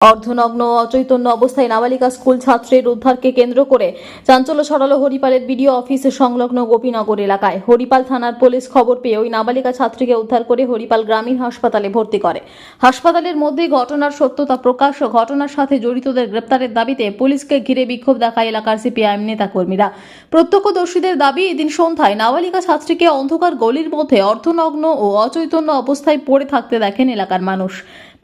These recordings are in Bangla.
অর্ধনগ্ন, অচৈতন্য অবস্থায় নাবালিকা স্কুল ছাত্রের উদ্ধারকে কেন্দ্র করে চাঞ্চল্য ছড়ালো হরিপালের বিডিও অফিস সংলগ্ন গোপীনগর এলাকায়। হরিপাল থানার পুলিশ খবর পেয়ে ওই নাবালিকা ছাত্রীকে উদ্ধার করে হরিপাল গ্রামীণ হাসপাতালে ভর্তি করে। হাসপাতালের মধ্যে ঘটনার সত্যতা প্রকাশ ও ঘটনার সাথে জড়িতদের গ্রেপ্তারের দাবিতে পুলিশকে ঘিরে বিক্ষোভ দেখায় এলাকার সিপিআইএম নেতাকর্মীরা। প্রত্যক্ষদর্শীদের দাবি, এদিন সন্ধ্যায় নাবালিকা ছাত্রীকে অন্ধকার গলির মধ্যে অর্ধনগ্ন ও অচৈতন্য অবস্থায় পড়ে থাকতে দেখেন এলাকার মানুষ।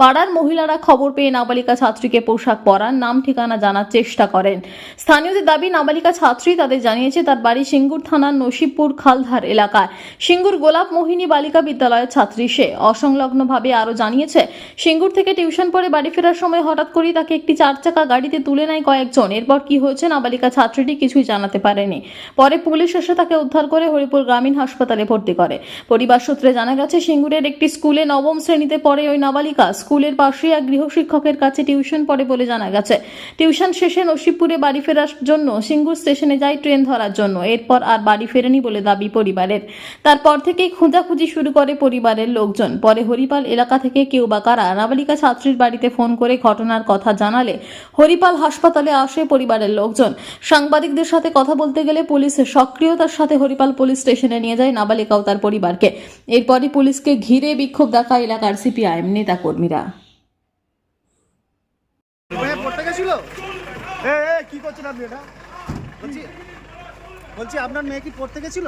পাড়ার মহিলারা খবর পেয়ে নাবালিকা ছাত্রীকে পোশাক পরার নাম ঠিকানা জানার চেষ্টা করেন। স্থানীয়দের দাবি, নাবালিকা ছাত্রী তাদের জানিয়েছে, তার বাড়ি সিঙ্গুর থানার নসিবপুর খালধার এলাকায়। সিঙ্গুর গোলাপ মোহিনী বালিকা বিদ্যালয়ের ছাত্রী সে। অসংলগ্নভাবে আরও জানিয়েছে, সিঙ্গুর থেকে টিউশন পরে বাড়ি ফেরার সময় হঠাৎ করেই তাকে একটি চার চাকা গাড়িতে তুলে নেয় কয়েকজন। এরপর কি হয়েছে নাবালিকা ছাত্রীটি কিছুই জানাতে পারেনি। পরে পুলিশ এসে তাকে উদ্ধার করে হরিপুর গ্রামীণ হাসপাতালে ভর্তি করে। পরিবার সূত্রে জানা গেছে, সিঙ্গুরের একটি স্কুলে নবম শ্রেণীতে পড়ে ওই নাবালিকা। স্কুলের পাশে এক গৃহশিক্ষকের কাছে টিউশন পড়ে বলে জানা গেছে। টিউশন শেষে নসিবপুরে বাড়ি ফেরার জন্য সিঙ্গুর স্টেশনে যায় ট্রেন ধরার জন্য। এরপর আর বাড়ি ফেরেনি বলে দাবি পরিবারের। তারপর থেকেই খোঁজাখুঁজি শুরু করে পরিবারের লোকজন। পরে হরিপাল এলাকা থেকে কেউ বা কারা নাবালিকা ছাত্রীর বাড়িতে ফোন করে ঘটনার কথা জানালে হরিপাল হাসপাতালে আসে পরিবারের লোকজন। সাংবাদিকদের সাথে কথা বলতে গেলে পুলিশের সক্রিয়তার সাথে হরিপাল পুলিশ স্টেশনে নিয়ে যায় নাবালিকা ও তার পরিবারকে। এরপরই পুলিশকে ঘিরে বিক্ষোভ দেখা এলাকার সিপিআইএম নেতাকর্মীরা। মেয়ে পড়তে গেছিল? এ এ কি করছেন আপনি এটা? বলছি বলছি আপনার মেয়ে কি পড়তে গেছিল?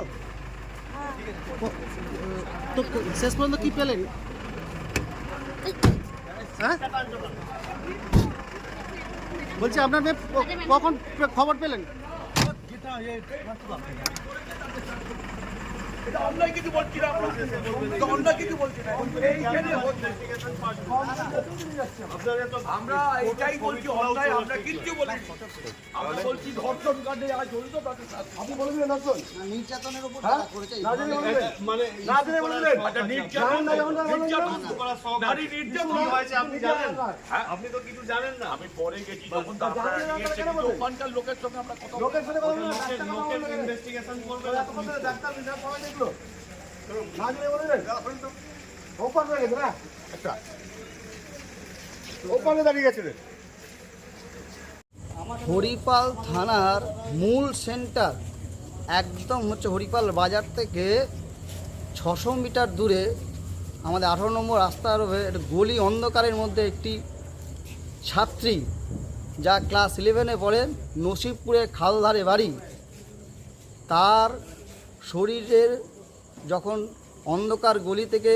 তো শেষ পর্যন্ত কি পেলেন? হ্যাঁ? বলছি আপনার মেয়ে কখন খবর পেলেন? এটা অন্যায় কিছু বলছি না অন্যায় কিছু বলছি না। এইখানে আমরা এটাই বলছি অন্যায় আমরা কিচ্ছু বলি আমরা বলছি ধর্ষণ কাণ্ডে যারা জড়িত তাদের শাস্তি। আপনি ধর্ষণ? নির্যাতনের উপর তো কিছু জানেন না। আমি পরে গেছি যখন ওখানকার লোকের সঙ্গে আমরা কথা লোকের সঙ্গে কথা লোকের লোকের ইনভেস্টিগেশন করবে ডাক্তার বিচার পড়া দেখল না জেনে বলবেন ওপার হয়ে না? আচ্ছা। ওপারে দাঁড়িয়ে গেছিলেন হরিপাল থানার মূল সেন্টার একদম হচ্ছে হরিপাল বাজার থেকে ছশো মিটার দূরে আমাদের আঠারো নম্বর রাস্তার একটা গলি অন্ধকারের মধ্যে একটি ছাত্রী যা ক্লাস ইলেভেনে পড়ে নসিবপুরে খালধারে বাড়ি তার শরীরের যখন অন্ধকার গলি থেকে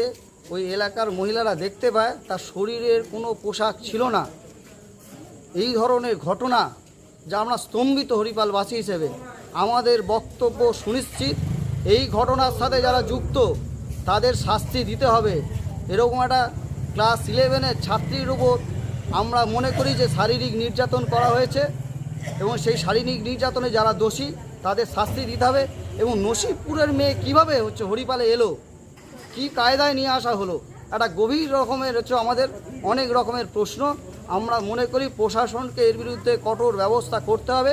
ওই এলাকার মহিলারা দেখতে পায়, তার শরীরের কোনো পোশাক ছিল না। এই ধরনের ঘটনা যা আমরা স্তম্ভিত হরিপালবাসী হিসেবে আমাদের বক্তব্য সুনিশ্চিত। এই ঘটনার সাথে যারা যুক্ত, তাদের শাস্তি দিতে হবে। এরকম একটা ক্লাস ইলেভেনের ছাত্রীর উপর আমরা মনে করি যে শারীরিক নির্যাতন করা হয়েছে এবং সেই শারীরিক নির্যাতনে যারা দোষী তাদের শাস্তি দিতে হবে এবং নসিবপুরের মেয়ে কীভাবে হচ্ছে হরিপালে এলো? কি কায়দায় নিয়ে আসা হলো? একটা গভীর রকমের হচ্ছে আমাদের অনেক রকমের প্রশ্ন। আমরা মনে করি প্রশাসনকে এর বিরুদ্ধে কঠোর ব্যবস্থা করতে হবে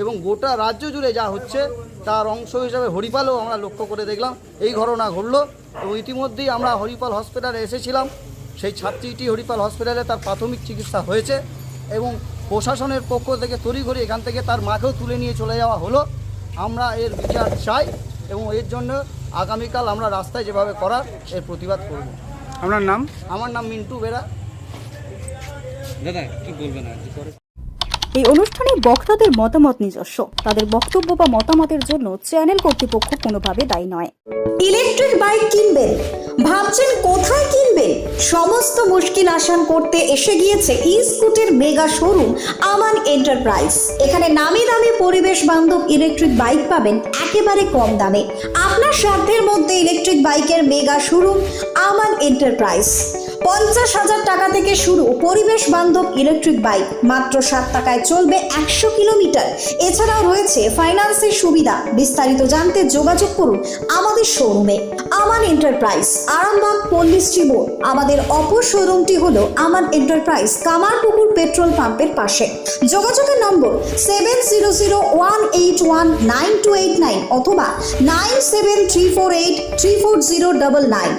এবং গোটা রাজ্য জুড়ে যা হচ্ছে তার অংশ হিসাবে হরিপালও আমরা লক্ষ্য করে দেখলাম। এই ঘটনা ঘটলো এবং ইতিমধ্যেই আমরা হরিপাল হসপিটালে এসেছিলাম। সেই ছাত্রীটি হরিপাল হসপিটালে তার প্রাথমিক চিকিৎসা হয়েছে এবং প্রশাসনের পক্ষ থেকে তড়িঘড়ি এখান থেকে তার মাকেও তুলে নিয়ে চলে যাওয়া হলো। আমরা এর বিচার চাই এবং এর জন্য আগামীকাল আমরা রাস্তায় যেভাবে করার এর প্রতিবাদ করব। আপনার নাম? আমার নাম মিন্টু বেরা। দাদা কি বলবেন এই অনুষ্ঠানে বক্তাদের মতামত নিজস্ব। তাদের বক্তব্য বা মতামতের জন্য চ্যানেল কর্তৃপক্ষ কোনোভাবে দায়ী নয়। ইলেকট্রিক বাইক কিনবেন। ভাবছেন কোথায় কিনবেন? সমস্ত মুশকিল আসান করতে এসে গিয়েছে ই স্কুটের মেগা শোরুম আমান এন্টারপ্রাইজ এখানে নামি দামি পরিবেশ বান্ধব ইলেকট্রিক বাইক পাবেন একেবারে কম দামে। আপনার সাধ্যের মধ্যে ইলেকট্রিক বাইকের মেগা শোরুম আমান এন্টারপ্রাইজ পঞ্চাশ হাজার টাকা থেকে শুরু পরিবেশ বান্ধব ইলেকট্রিক বাইক মাত্র সাত টাকায় চলবে একশো কিলোমিটার। এছাড়াও রয়েছে ফাইন্যান্সের সুবিধা। বিস্তারিত জানতে যোগাযোগ করুন আমাদের শোরুমে আমান এন্টারপ্রাইজ আরামবাগ পল্লী শ্রীবোর্ড আমাদের অপর শোরুমটি হলো আমান এন্টারপ্রাইজ কামারপুকুর পেট্রোল পাম্পের পাশে। যোগাযোগের নম্বর seven zero zero one eight one nine two eight nine অথবা nine seven three four eight three four zero double nine